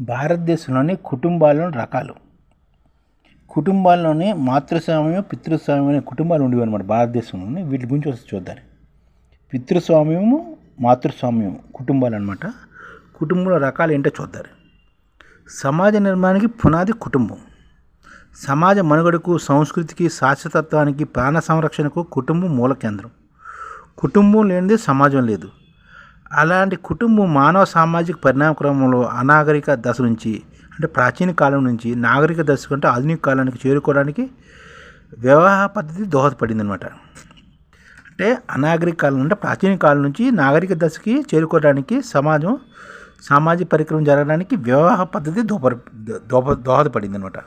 భారతదేశంలోని కుటుంబాల్లోని రకాలు. కుటుంబాల్లోనే మాతృస్వామ్యం పితృస్వామ్యం అనే కుటుంబాలు ఉండేవి అనమాట భారతదేశంలోనే. వీటి గురించి వచ్చి చూద్దాం. పితృస్వామ్యము మాతృస్వామ్యం కుటుంబాలు అనమాట కుటుంబంలో రకాలు ఏంటో చూద్దాం. సమాజ నిర్మాణానికి పునాది కుటుంబం. సమాజ మనుగడకు సంస్కృతికి శాశ్వతత్వానికి ప్రాణ సంరక్షణకు కుటుంబం మూల కేంద్రం కుటుంబం లేనిదే సమాజం లేదు. అలాంటి కుటుంబం మానవ సామాజిక పరిణామ క్రమంలో అనాగరిక దశ నుంచి అంటే ప్రాచీన కాలం నుంచి నాగరిక దశ కంటే ఆధునిక కాలానికి చేరుకోవడానికి వివాహ పద్ధతి దోహదపడింది అనమాట అంటే అనాగరిక కాలం అంటే ప్రాచీన కాలం నుంచి నాగరిక దశకి చేరుకోవడానికి సమాజం సామాజిక పరిక్రమం జరగడానికి వివాహ పద్ధతి దోప దోప దోహదపడింది అనమాట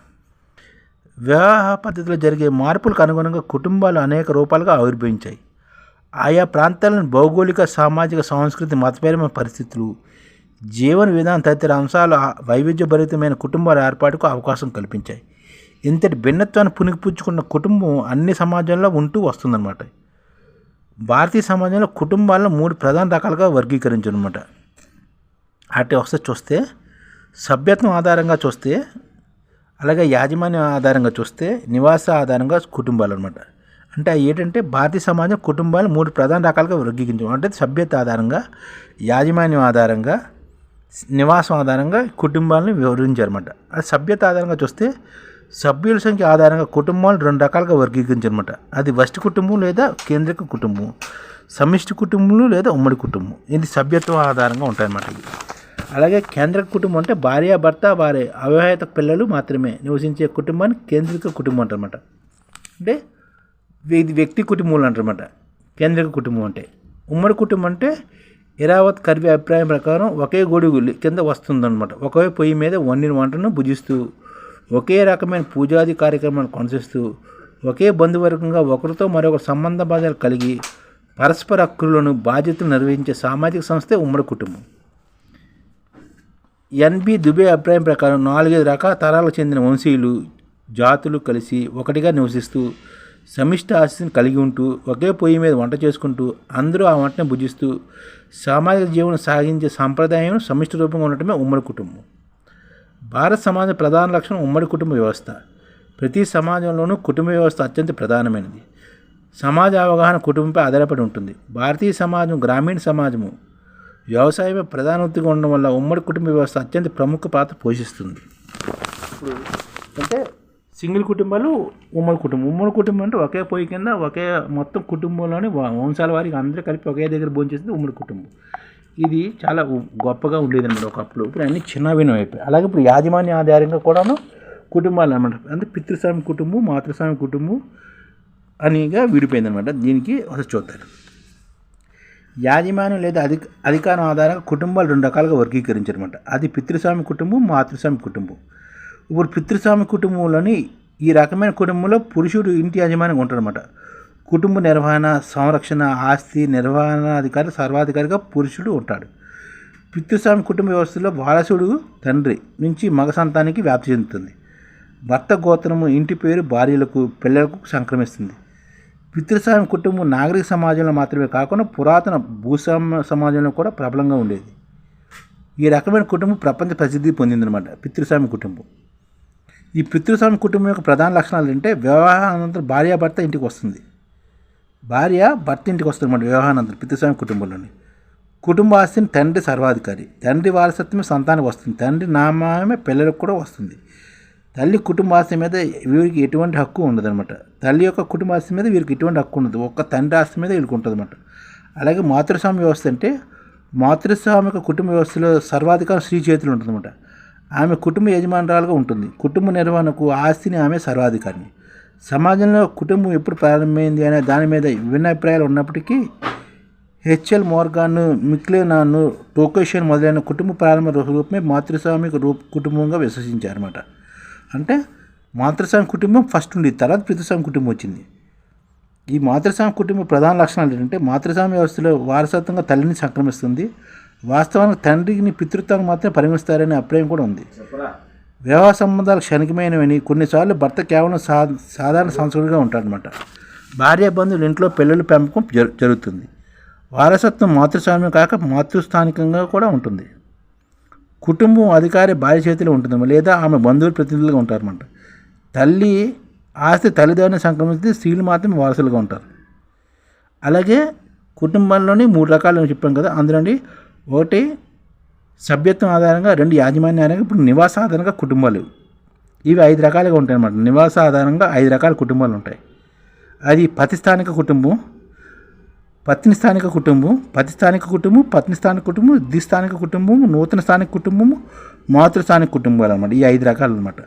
వివాహ పద్ధతిలో జరిగే మార్పులకు అనుగుణంగా కుటుంబాలు అనేక రూపాలుగా ఆవిర్భవించాయి. ఆయా ప్రాంతాలను భౌగోళిక సామాజిక సాంస్కృతిక మతపరమైన పరిస్థితులు జీవన విధానం తదితర అంశాలు వైవిధ్యభరితమైన కుటుంబాల ఏర్పాటుకు అవకాశం కల్పించాయి. ఇంతటి భిన్నత్వాన్ని పుణికిపుచ్చుకున్న కుటుంబం అన్ని సమాజంలో ఉంటూ వస్తుందన్నమాట. భారతీయ సమాజంలో కుటుంబాలను మూడు ప్రధాన రకాలుగా వర్గీకరించనమాట అటు వస్తే చూస్తే సభ్యత్వం ఆధారంగా చూస్తే అలాగే యాజమాన్యం ఆధారంగా చూస్తే నివాస ఆధారంగా కుటుంబాలు అనమాట అంటే అవి ఏంటంటే భారతీయ సమాజం కుటుంబాలు మూడు ప్రధాన రకాలుగా వర్గీకరించడం అంటే సభ్యత ఆధారంగా యాజమాన్యం ఆధారంగా నివాసం ఆధారంగా కుటుంబాలను వివరించారన్నమాట. అది సభ్యత ఆధారంగా చూస్తే సభ్యుల సంఖ్య ఆధారంగా కుటుంబాలు రెండు రకాలుగా వర్గీకరించారన్నమాట. అది వష్టి కుటుంబం లేదా కేంద్రిక కుటుంబం సమిష్టి కుటుంబం లేదా ఉమ్మడి కుటుంబం. ఇది సభ్యత్వం ఆధారంగా ఉంటాయన్నమాట ఇది. అలాగే కేంద్రక కుటుంబం అంటే భార్య భర్త వారి. అవివాహిత పిల్లలు మాత్రమే నివసించే కుటుంబాన్ని కేంద్రిక కుటుంబం అంటారన్నమాట. అంటే ఇది వ్యక్తి కుటుంబాలు అంటారన్నమాట. కేంద్రిక కుటుంబం అంటే. ఉమ్మడి కుటుంబం అంటే ఇరావత్ కర్వి అభిప్రాయం ప్రకారం ఒకే గొడుగు కింద వస్తుందన్నమాట. ఒకే పొయ్యి మీద వండిన వంటను భుజిస్తూ ఒకే రకమైన పూజాది కార్యక్రమాలు కొనసాగిస్తూ ఒకే బంధువర్గంగా ఒకరితో మరొకరు సంబంధ బాధలు కలిగి పరస్పర హక్కులను బాధ్యతలు నిర్వహించే సామాజిక సంస్థే ఉమ్మడి కుటుంబం. ఎన్బి దుబే అభిప్రాయం ప్రకారం నాలుగైదు రకాల తరాలకు చెందిన వంశీయులు జాతులు కలిసి ఒకటిగా నివసిస్తూ సమిష్ట ఆస్తిని కలిగి ఉంటూ ఒకే పొయ్యి మీద వంట చేసుకుంటూ అందరూ ఆ వంటను భుజిస్తూ సామాజిక జీవనం సాగించే సాంప్రదాయం సమిష్టి రూపంగా ఉండటమే ఉమ్మడి కుటుంబం. భారత సమాజం ప్రధాన లక్షణం ఉమ్మడి కుటుంబ వ్యవస్థ. ప్రతి సమాజంలోనూ కుటుంబ వ్యవస్థ అత్యంత ప్రధానమైనది. సమాజ అవగాహన కుటుంబంపై ఆధారపడి ఉంటుంది. భారతీయ సమాజం గ్రామీణ సమాజము వ్యవసాయమే ప్రధాన వృత్తిగా ఉండడం వల్ల ఉమ్మడి కుటుంబ వ్యవస్థ అత్యంత ప్రముఖ పాత్ర పోషిస్తుంది. ఇప్పుడు అంటే సింగిల్ కుటుంబాలు ఉమ్మడి కుటుంబం. ఉమ్మడి కుటుంబం అంటే ఒకే పొయ్యి కింద ఒకే మొత్తం కుటుంబంలోని వంశాల వారికి అందరూ కలిపి ఒకే దగ్గర భోంచేసింది ఉమ్మడి కుటుంబం. ఇది చాలా గొప్పగా ఉండేది అనమాట ఒకప్పుడు. ఇప్పుడు అన్ని చిన్నవినం అయిపోయాయి. అలాగే ఇప్పుడు యాజమాన్య ఆధారంగా కూడాను కుటుంబాలు అనమాట. అంటే పితృస్వామి కుటుంబం మాతృస్వామి కుటుంబం అనిగా విడిపోయింది అనమాట దీనికి ఒకసారి చూద్దాం యాజమాన్యం లేదా అధిక అధికారం ఆధారంగా కుటుంబాలు రెండు రకాలుగా వర్గీకరించారనమాట అది పితృస్వామి కుటుంబం మాతృస్వామి కుటుంబం. ఇప్పుడు పితృస్వామి కుటుంబంలోని ఈ రకమైన కుటుంబంలో పురుషుడు ఇంటి యజమానిగా ఉంటాడనమాట కుటుంబ నిర్వహణ సంరక్షణ ఆస్తి నిర్వహణాధికారి సర్వాధికారిగా పురుషుడు ఉంటాడు. పితృస్వామి కుటుంబ వ్యవస్థలో వారసుడు తండ్రి నుంచి మగ సంతానికి వ్యాప్తి చెందుతుంది. భర్త గోత్రము ఇంటి పేరు భార్యలకు పిల్లలకు సంక్రమిస్తుంది. పితృస్వామి కుటుంబం నాగరిక సమాజంలో మాత్రమే కాకుండా పురాతన భూస్వామ్య సమాజంలో కూడా ప్రబలంగా ఉండేది. ఈ రకమైన కుటుంబం ప్రపంచ ప్రసిద్ధి పొందిందనమాట పితృస్వామి కుటుంబం. ఈ పితృస్వామి కుటుంబం యొక్క ప్రధాన లక్షణాలు ఏంటంటే వివాహానంతరం భార్యాభర్త ఇంటికి వస్తుంది. భార్య భర్త ఇంటికి వస్తుందన్నమాట వివాహానంతరం పితృస్వామి కుటుంబంలోని. కుటుంబ ఆస్తిని తండ్రి సర్వాధికారి. తండ్రి వారసత్వమే సంతానం వస్తుంది. తండ్రి నామమే పిల్లలకు కూడా వస్తుంది. తల్లి కుటుంబ ఆస్తి మీద వీరికి ఎటువంటి హక్కు ఉండదన్నమాట. తల్లి యొక్క కుటుంబ ఆస్తి మీద వీరికి ఎటువంటి హక్కు ఉండదు. ఒక్క తండ్రి ఆస్తి మీద వీరికి ఉంటుంది అనమాట అలాగే మాతృస్వామి వ్యవస్థ అంటే మాతృస్వామిక కుటుంబ వ్యవస్థలో సర్వాధికారం స్త్రీ చేతులు ఉంటుందన్నమాట. ఆమె కుటుంబ యజమానురాలుగా ఉంటుంది. కుటుంబ నిర్వహణకు ఆస్తిని ఆమె సర్వాధికారిని సమాజంలో కుటుంబం ఎప్పుడు ప్రారంభమైంది అనే దాని మీద విభిన్న అభిప్రాయాలు ఉన్నప్పటికీ హెచ్ఎల్ మోర్గాన్ మిక్లేనాను టోకేషన్ మొదలైన కుటుంబ ప్రారంభ రూపమే మాతృస్వామి రూప కుటుంబంగా విశ్వసించారన్నమాట. అంటే మాతృస్వామి కుటుంబం ఫస్ట్ ఉంది తర్వాత పితృస్వామి కుటుంబం వచ్చింది. ఈ మాతృస్వామి కుటుంబ ప్రధాన లక్షణాలు ఏంటంటే మాతృస్వామి వ్యవస్థలో వారసత్వంగా తల్లిని సంక్రమిస్తుంది. వాస్తవానికి తండ్రిని పితృత్వానికి మాత్రమే పరిగణిస్తారనే అభిప్రాయం కూడా ఉంది. వివాహ సంబంధాలు క్షణికమైనవని కొన్నిసార్లు భర్త కేవలం సా సాధారణ సంస్కృతిగా ఉంటాడనమాట భార్య బంధువులు ఇంట్లో పిల్లల పెంపకం జరు జరుగుతుంది. వారసత్వం మాతృస్వామ్యం కాక మాతృస్థానికంగా కూడా ఉంటుంది. కుటుంబం అధికారి భార్య చేతిలో ఉంటుంది లేదా ఆమె బంధువుల ప్రతినిధులుగా ఉంటారన్నమాట. తల్లి ఆస్తి తల్లిదండ్రుని సంక్రమిస్తే స్త్రీలు మాత్రమే వారసులుగా ఉంటారు. అలాగే కుటుంబంలోని మూడు రకాలు చెప్పాం కదా అందులోని ఒకటి సభ్యత్వం ఆధారంగా రెండు యాజమాన్య ఆధారంగా ఇప్పుడు నివాస ఆధారంగా కుటుంబాలు. ఇవి ఐదు రకాలుగా ఉంటాయి అన్నమాట నివాస ఆధారంగా ఐదు రకాల కుటుంబాలు ఉంటాయి. అది పతిస్థానిక కుటుంబం పత్ని స్థానిక కుటుంబం పతి స్థానిక కుటుంబం పత్ని స్థానిక కుటుంబం స్థానిక కుటుంబం నూతన స్థానిక కుటుంబము మాతృస్థానిక కుటుంబాలు అనమాట ఈ ఐదు రకాలు అనమాట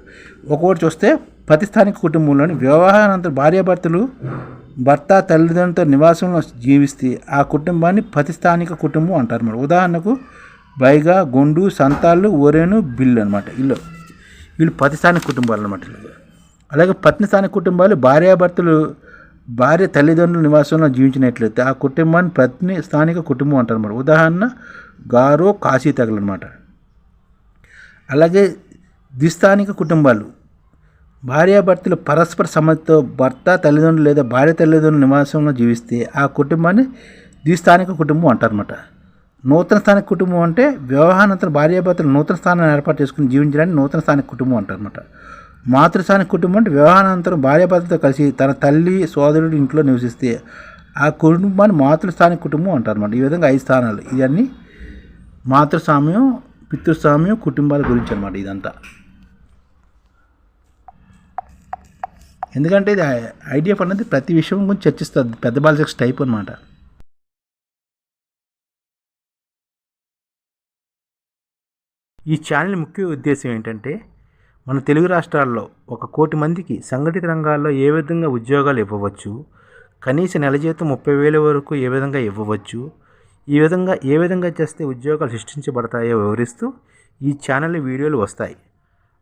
ఒక్కొక్కటి చూస్తే పతి స్థానిక కుటుంబంలోని వివాహానంతర భార్యాభర్తలు భర్త తల్లిదండ్రులతో నివాసంలో జీవిస్తే ఆ కుటుంబాన్ని పతి స్థానిక కుటుంబం అంటారు అన్నమాట. ఉదాహరణకు బైగా గొండు సంతాళ్ళు ఒరేను బిల్లు అనమాట ఇల్లు. వీళ్ళు పతి స్థానిక కుటుంబాలు అనమాట అలాగే పత్ని స్థానిక కుటుంబాలు భార్యాభర్తలు భార్య తల్లిదండ్రుల నివాసంలో జీవించినట్లయితే ఆ కుటుంబాన్ని పత్ని స్థానిక కుటుంబం అంటారు అన్నమాట. ఉదాహరణ గారో కాశీ తగలనమాట అలాగే ద్విస్థానిక కుటుంబాలు. భార్యాభర్తలు పరస్పర సమ్మతితో భర్త తల్లిదండ్రులు లేదా భార్య తల్లిదండ్రుల నివాసంలో జీవిస్తే ఆ కుటుంబాన్ని ద్విస్థానిక కుటుంబం అంటారన్నమాట. నూతన స్థానిక కుటుంబం అంటే వివాహానంతరం భార్యాభర్తలు నూతన స్థానాన్ని ఏర్పాటు చేసుకుని జీవించడానికి నూతన స్థానిక కుటుంబం అంటారన్నమాట. మాతృస్థానిక కుటుంబం అంటే వివాహానంతరం భార్యాభర్తలతో కలిసి తన తల్లి సోదరుడు ఇంట్లో నివసిస్తే ఆ కుటుంబాన్ని మాతృస్థానిక కుటుంబం అంటారన్నమాట. ఈ విధంగా ఐదు స్థానాలు. ఇవన్నీ మాతృస్వామ్యం పితృస్వామ్యం కుటుంబాల గురించి అనమాట ఇదంతా. ఎందుకంటే ఇది ఐడిఎఫ్ అనేది ప్రతి విషయం గురించి చర్చిస్తుంది. పెద్ద బాలసెక్స్ టైప్ అనమాట ఈ ఛానల్ ముఖ్య ఉద్దేశం ఏంటంటే మన తెలుగు రాష్ట్రాల్లో ఒక కోటి మందికి సంఘటిత రంగాల్లో ఏ విధంగా ఉద్యోగాలు ఇవ్వవచ్చు కనీస నెల జీతం ముప్పై వేల వరకు ఏ విధంగా ఇవ్వవచ్చు ఈ విధంగా ఏ విధంగా చేస్తే ఉద్యోగాలు సృష్టించబడతాయో వివరిస్తూ ఈ ఛానల్ వీడియోలు వస్తాయి.